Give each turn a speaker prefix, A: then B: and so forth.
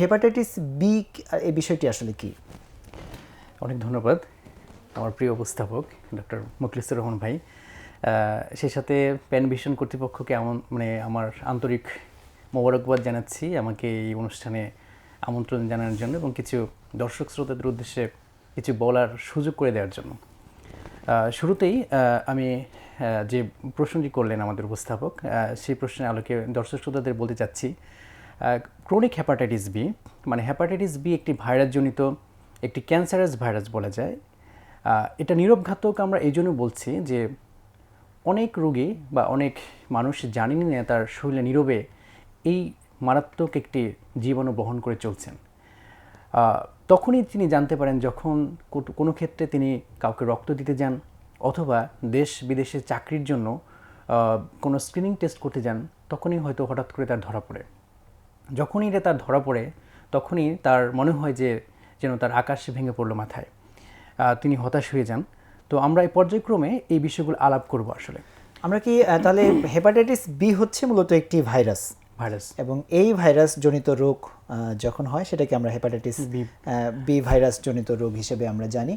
A: Hepatitis B এই বিষয়টি আসলে কি?
B: অনেক ধন্যবাদ আমার প্রিয় উপস্থাপক, ডক্টর মুখলিসুর রহমান ভাই। সেই সাথে প্যান ভিশন কর্তৃপক্ষকে এমন মানে আমার আন্তরিক মোবারকবাদ জানাচ্ছি আমাকে এই অনুষ্ঠানে আমন্ত্রণ জানানোর জন্য এবং কিছু দর্শক শ্রোতাদের উদ্দেশ্যে কিছু বলার সুযোগ করে দেওয়ার জন্য। শুরুতেই আমি যে প্রশ্নটি করলেন আমাদের উপস্থাপক সেই প্রশ্নের আলোকে দর্শক শ্রোতাদের বলতে চাচ্ছি ক্রনিক হ্যাপাটাইটিস বি মানে হ্যাপাটাইটিস বি একটি ভাইরাসজনিত, একটি ক্যান্সারাস ভাইরাস বলা যায়। এটা নিরবঘাতক আমরা এই জন্য বলছি যে অনেক রোগী বা অনেক মানুষ জানেনই না তার শরীরে নীরবে এই মারাত্মক একটি জীবাণু বহন করে চলছেন। তখনই তিনি জানতে পারেন যখন কোনো ক্ষেত্রে তিনি কাউকে রক্ত দিতে যান অথবা দেশ বিদেশে চাকরির জন্য কোনো স্ক্রিনিং টেস্ট করতে যান, তখনই হয়তো হঠাৎ করে তার ধরা পড়ে। যখনই এটা তার ধরা পড়ে তখনই তার মনে হয় যে যেন তার আকাশ ভেঙে পড়ল মাথায়। তিনি হতাশ হয়ে যান। তো আমরা এই পর্যায়ক্রমে এই বিষয়গুলো আলাপ করব আসলে।
A: আমরা কি তাহলে হেপাটাইটিস বি হচ্ছে মূলত একটি ভাইরাস?
B: ভাইরাস।
A: এবং এই ভাইরাস জনিত রোগ যখন হয় সেটাকে আমরা হেপাটাইটিস
B: বি।
A: বি ভাইরাস জনিত রোগ হিসেবে আমরা জানি।